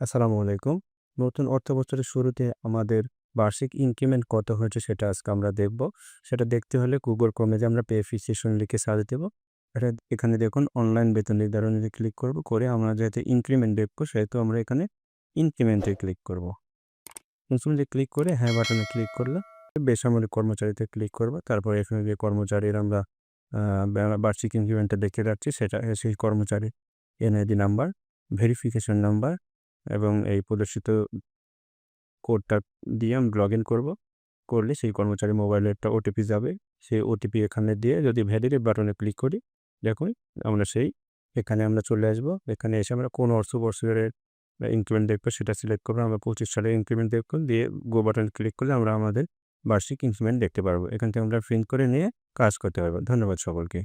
আসসালামু আলাইকুম। নতুন অর্থবছরের শুরুতে আমাদের বার্ষিক ইনক্রিমেন্ট কত হয়েছে সেটা আজকে আমরা দেখব। সেটা দেখতে হলে গুগল এ যে আমরা পে ফিক্সেশন লিখে সার্চ দেবো এটা এখানে দেখুন অনলাইন বেতন নির্ধারণে ক্লিক করব। করে আমরা যেহেতু ইনক্রিমেন্ট দেখব সেহেতু আমরা এখানে ইনক্রিমেন্টে ক্লিক করব। ইনক্রিমেন্টে ক্লিক করে হ্যাঁ বাটনে ক্লিক করলে বেসামরিক কর্মচারীতে ক্লিক করব। তারপর এখানে যে কর্মচারীর আমরা বার্ষিক ইনক্রিমেন্টটা দেখতে যাচ্ছি সেটা সেই কর্মচারীর এনআইডি নাম্বার, ভেরিফিকেশন নাম্বার এবং এই প্রদর্শিত কোডটা দিয়ে আমি লগ ইন করব করলে সেই কর্মচারী মোবাইলে একটা ওটিপি যাবে। সেই ওটিপি এখানে দিয়ে যদি ভ্যালিডেট বাটনে ক্লিক করি, দেখুন আমরা সেই এখানে আমরা চলে আসব। এখানে এসে আমরা কোন অর্থ বছরের ইনক্রিমেন্ট দেখব সেটা সিলেক্ট করব। আমরা ২৫ সালের ইনক্রিমেন্ট দেখব। দিয়ে গো বাটনে ক্লিক করলে আমরা আমাদের বার্ষিক ইনক্রিমেন্ট দেখতে পারব এখান থেকে আমরা প্রিন্ট করে নিয়ে কাজ করতে পারব। ধন্যবাদ সকলকে।